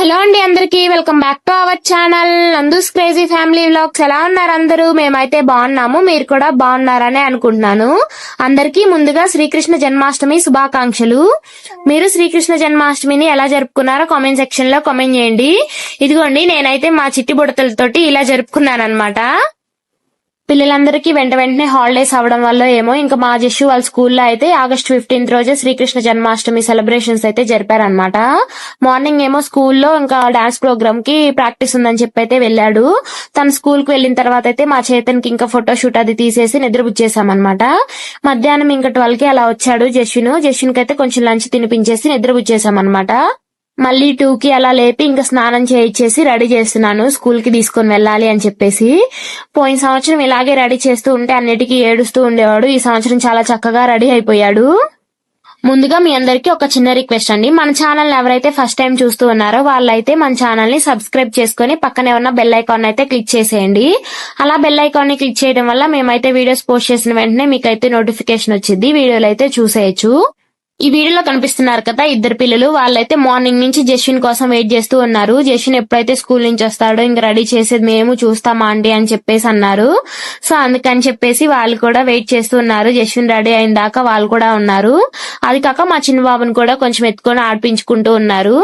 Hello అండి అందరికి welcome back to our channel. Nandu's crazy family vlogs ఎలా ఉన్నారు అందరూ? మేమైతే బాగున్నాము మీరు కూడా బాగున్నారని అనుకుంటున్నాను. అందరికీ ముందుగా శ్రీకృష్ణ జన్మాష్టమి శుభాకాంక్షలు. మీరు శ్రీకృష్ణ జన్మాష్టమిని ఎలా జరుపుకున్నారో కామెంట్ సెక్షన్లో కామెంట్ చేయండి. ఇదిగోండి నేనైతే మా చిట్టి బుడతలతోటి ఇలా జరుపుకున్నాను అనమాట పిల్లలందరికీ వెంట వెంటనే హాలిడేస్ అవడం వల్ల ఏమో. ఇంకా మా జస్సు వాళ్ళ స్కూల్లో అయితే ఆగస్ట్ ఫిఫ్టీన్త్ రోజే శ్రీకృష్ణ జన్మాష్టమి సెలబ్రేషన్స్ అయితే జరిపారనమాట మార్నింగ్ ఏమో స్కూల్లో ఇంకా డాన్స్ ప్రోగ్రామ్కి ప్రాక్టీస్ ఉందని చెప్పి అయితే వెళ్ళాడు. తన స్కూల్కు వెళ్ళిన తర్వాత అయితే మా చేతన్కి ఇంకా ఫోటో షూట్ అది తీసేసి నిద్రపుచ్చేసామన్నమాట. మధ్యాహ్నం ఇంకా ట్వెల్వ్కి అలా వచ్చాడు జస్విన్ జస్విన్ అయితే కొంచెం లంచ్ తినిపించేసి నిద్రపుచ్చేసామన్నమాట. మళ్ళీ టూకి అలా లేపి ఇంకా స్నానం చేయించేసి రెడీ చేస్తున్నాను. స్కూల్కి తీసుకొని వెళ్ళాలి అని చెప్పేసి. పోయిన సంవత్సరం ఇలాగే రెడీ చేస్తూ ఉంటే అన్నిటికీ ఏడుస్తూ ఉండేవాడు. ఈ సంవత్సరం చాలా చక్కగా రెడీ అయిపోయాడు. ముందుగా మీ అందరికీ ఒక చిన్న రిక్వెస్ట్ అండి. మన ఛానల్ ఎవరైతే ఫస్ట్ టైం చూస్తూ ఉన్నారో వాళ్ళైతే మన ఛానల్ని సబ్స్క్రైబ్ చేసుకుని పక్కనే ఉన్న బెల్ ఐకాన్ అయితే క్లిక్ చేసేయండి. అలా బెల్ ఐకాన్ని క్లిక్ చేయడం వల్ల మేమైతే వీడియోస్ పోస్ట్ చేసిన వెంటనే మీకైతే నోటిఫికేషన్ వచ్చింది వీడియోలు అయితే చూసేయచ్చు. ఈ వీడియోలో కనిపిస్తున్నారు కదా ఇద్దరు పిల్లలు. వాళ్ళైతే మార్నింగ్ నుంచి జస్విన్ కోసం వెయిట్ చేస్తూ ఉన్నారు. జస్విన్ ఎప్పుడైతే స్కూల్ నుంచి వస్తాడో ఇంకా రెడీ చేసేది మేము చూస్తామా అండి అని చెప్పేసి అన్నారు. సో అందుకని చెప్పేసి వాళ్ళు కూడా వెయిట్ చేస్తూ ఉన్నారు. జస్విన్ రెడీ అయిన దాకా వాళ్ళు కూడా ఉన్నారు. అది కాక మా చిన్న బాబుని కూడా కొంచెం ఎత్తుకొని ఆడిపించుకుంటూ ఉన్నారు.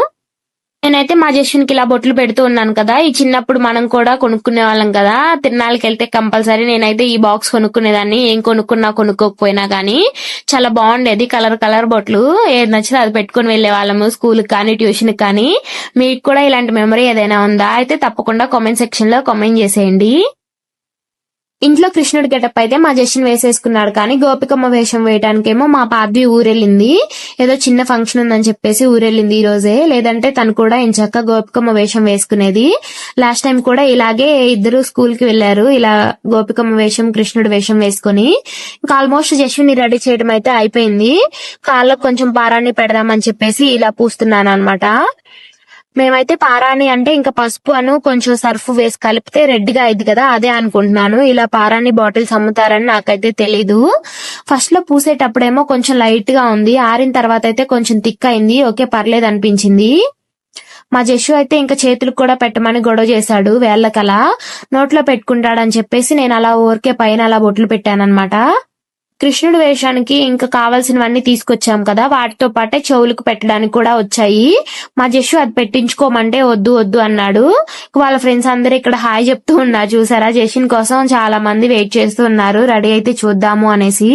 నేనైతే మా జస్విన్ ఇలా బొట్లు పెడుతూ ఉన్నాను కదా. ఈ చిన్నప్పుడు మనం కూడా కొనుక్కునే వాళ్ళం కదా. తిరునాళ్ళకి వెళ్తే కంపల్సరీ నేనైతే ఈ బాక్స్ కొనుక్కునేదాన్ని. ఏం కొనుక్కున్నా కొనుక్కోకపోయినా కానీ చాలా బాగుండేది. కలర్ కలర్ బొట్లు. ఏది నచ్చితే అది పెట్టుకుని వెళ్ళే వాళ్ళము స్కూల్ కానీ ట్యూషన్ కానీ. మీకు కూడా ఇలాంటి మెమరీ ఏదైనా ఉందా? అయితే తప్పకుండా కామెంట్ సెక్షన్లో కామెంట్ చేసేయండి. ఇంట్లో కృష్ణుడి గెటప్ అయితే మా జస్టిన్ వేసేసుకున్నాడు కానీ గోపికమ్మ వేషం వేయడానికేమో మా పాద్వి ఊరెళ్ళింది. ఏదో చిన్న ఫంక్షన్ ఉందని చెప్పేసి ఊరెళ్ళింది ఈ రోజే. లేదంటే తను కూడా ఎంచక్క గోపికమ్మ వేషం వేసుకునేది. లాస్ట్ టైం కూడా ఇలాగే ఇద్దరు స్కూల్కి వెళ్ళారు ఇలా గోపికమ్మ వేషం కృష్ణుడి వేషం వేసుకుని ఇంకా ఆల్మోస్ట్ జస్విన్ రెడీ చేయడం అయితే అయిపోయింది. కాళ్ళకు కొంచెం పారాన్ని పెడదామని చెప్పేసి ఇలా పూస్తున్నాను అనమాట మేమైతే పారాణి అంటే ఇంకా పసుపు అను కొంచెం సర్ఫ్ వేసి కలిపితే రెడ్గా అయింది కదా అదే అనుకుంటున్నాను. ఇలా పారాణి బాటిల్స్ అమ్ముతారని నాకైతే తెలీదు. ఫస్ట్లో పూసేటప్పుడేమో కొంచెం లైట్గా ఉంది. ఆరిన తర్వాత అయితే కొంచెం థిక్ అయింది. ఓకే పర్లేదు అనిపించింది. మా జషు అయితే ఇంకా చేతులకు కూడా పెట్టమని గొడవ చేశాడు వేళ్ళకలా. నోట్లో పెట్టుకుంటాడని చెప్పేసి నేను అలా ఊరికే పైన అలా బొట్లు పెట్టానన్నమాట. కృష్ణుడి వేషానికి ఇంకా కావాల్సినవన్నీ తీసుకొచ్చాం కదా. వాటితో పాటే చెవులకు పెట్టడానికి కూడా వచ్చాయి. మా జస్సు అది పెట్టించుకోమంటే వద్దు వద్దు అన్నాడు. వాళ్ళ ఫ్రెండ్స్ అందరూ ఇక్కడ హాయ్ చెప్తూ ఉన్నారు. చూసారా? జస్విన్ కోసం చాలా మంది వెయిట్ చేస్తూ ఉన్నారు. రెడీ అయితే చూద్దాము అనేసి.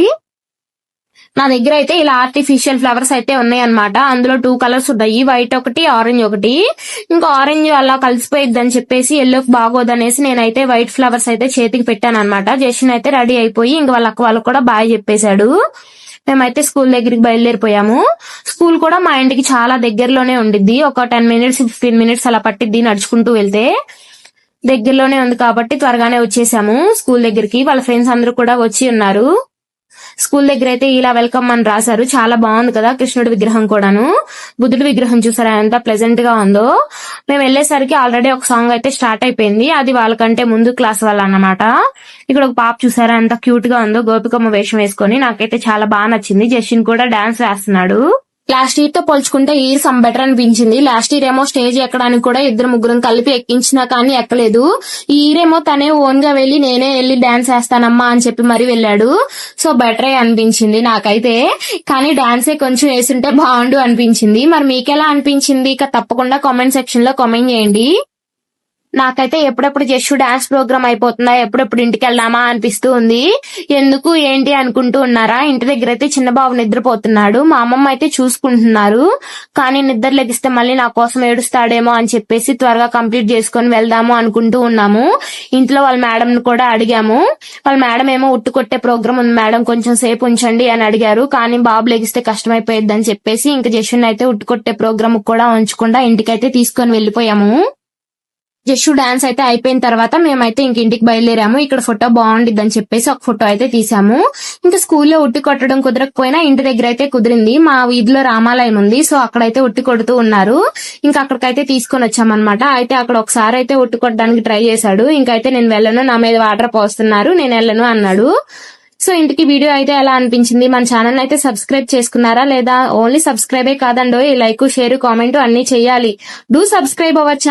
నా దగ్గర అయితే ఇలా ఆర్టిఫిషియల్ ఫ్లవర్స్ అయితే ఉన్నాయి అనమాట అందులో టూ కలర్స్ ఉన్నాయి వైట్ ఒకటి ఆరెంజ్ ఒకటి. ఇంకా ఆరెంజ్ అలా కలిసిపోయిద్ది అని చెప్పేసి ఎల్లో బాగోదనేసి నేనైతే వైట్ ఫ్లవర్స్ అయితే చేతికి పెట్టాను అనమాట జస్టిన్ అయితే రెడీ అయిపోయి ఇంకా వాళ్ళ అక్క వాళ్ళకి కూడా బాగా చెప్పేశాడు. మేమైతే స్కూల్ దగ్గరికి బయలుదేరిపోయాము. స్కూల్ కూడా మా ఇంటికి చాలా దగ్గరలోనే ఉండిద్ది. ఒక టెన్ మినిట్స్ ఫిఫ్టీన్ మినిట్స్ అలా పట్టిద్ది నడుచుకుంటూ వెళ్తే. దగ్గరలోనే ఉంది కాబట్టి త్వరగానే వచ్చేసాము. స్కూల్ దగ్గరికి వాళ్ళ ఫ్రెండ్స్ అందరూ కూడా వచ్చి ఉన్నారు. స్కూల్ దగ్గర అయితే ఇలా వెల్కమ్ అని రాశారు. చాలా బాగుంది కదా కృష్ణుడి విగ్రహం కూడాను. బుద్ధుడి విగ్రహం చూసారా? ఎంత ప్లెజెంట్గా ఉందో. మేము వెళ్ళేసరికి ఆల్రెడీ ఒక సాంగ్ అయితే స్టార్ట్ అయిపోయింది. అది వాళ్ళకంటే ముందు క్లాస్ వాళ్ళ అన్నమాట ఇక్కడ ఒక పాప చూసారా? ఎంత క్యూట్గా ఉందో. గోపికమ్మ వేషం వేసుకొని నాకైతే చాలా బాగా నచ్చింది. జస్టిన్ కూడా డాన్స్ వేస్తున్నాడు. లాస్ట్ ఇయర్తో పోల్చుకుంటే ఈ ఇయర్ సమ్ బెటర్ అనిపించింది. లాస్ట్ ఇయర్ ఏమో స్టేజ్ ఎక్కడానికి కూడా ఇద్దరు ముగ్గురం కలిపి ఎక్కించినా కానీ ఎక్కలేదు. ఈ ఇయర్ ఏమో తనే ఓన్గా వెళ్ళి నేనే వెళ్ళి డాన్స్ వేస్తానమ్మా అని చెప్పి మరి వెళ్ళాడు. సో బెటరే అనిపించింది నాకైతే. కానీ డాన్సే కొంచెం వేసుంటే బాగుండు అనిపించింది. మరి మీకెలా అనిపించింది? ఇక తప్పకుండా కామెంట్ సెక్షన్లో కామెంట్ చేయండి. నాకైతే ఎప్పుడెప్పుడు జస్ట్ డాన్స్ ప్రోగ్రామ్ అయిపోతుందా ఎప్పుడెప్పుడు ఇంటికి వెళ్దామా అనిపిస్తూ ఉంది ఎందుకు ఏంటి అనుకుంటూ ఉన్నారా? ఇంటి దగ్గర అయితే చిన్న బాబు నిద్రపోతున్నాడు మా అమ్మమ్మ అయితే చూసుకుంటున్నారు. కానీ నిద్ర లెగిస్తే మళ్ళీ నా కోసం ఏడుస్తాడేమో అని చెప్పేసి త్వరగా కంప్లీట్ చేసుకొని వెళ్దాము అనుకుంటూ ఉన్నాము. ఇంట్లో వాళ్ళ మేడం కూడా అడిగాము. వాళ్ళ మేడం ఏమో ఉట్టు కొట్టే ప్రోగ్రామ్ ఉంది మేడం కొంచెం సేపు ఉంచండి అని అడిగారు. కానీ బాబు లెగిస్తే కష్టమైపోయింది అని చెప్పేసి ఇంకా జస్టున్ అయితే ఉట్టుకొట్టే ప్రోగ్రామ్ కూడా ఉంచకుండా ఇంటికైతే తీసుకొని వెళ్ళిపోయాము. జస్ట్ డాన్స్ అయితే అయిపోయిన తర్వాత మేమైతే ఇంక ఇంటికి బయలుదేరాము. ఇక్కడ ఫోటో బాగుండిద్ది అని చెప్పేసి ఒక ఫోటో అయితే తీసాము. ఇంకా స్కూల్లో ఉట్టి కొట్టడం కుదరకపోయినా ఇంటి దగ్గర అయితే కుదిరింది. మా వీధిలో రామాలయం ఉంది సో అక్కడైతే ఉట్టి కొడుతూ ఉన్నారు. ఇంకా అక్కడికైతే తీసుకొని వచ్చామన్నమాట. అయితే అక్కడ ఒకసారి అయితే ఉట్టి కొట్టడానికి ట్రై చేశాడు. ఇంకైతే నేను వెళ్ళను నా మీద వాటర్ పోస్తున్నారు నేను వెళ్ళను అన్నాడు. సో ఇంటికి వీడియో అయితే ఎలా అనిపించింది? మన ఛానల్ అయితే సబ్స్క్రైబ్ చేసుకున్నారా లేదా? ఓన్లీ సబ్స్క్రైబే కాదండో లైక్ షేర్ కామెంట్ అన్ని చేయాలి. Do subscribe our channel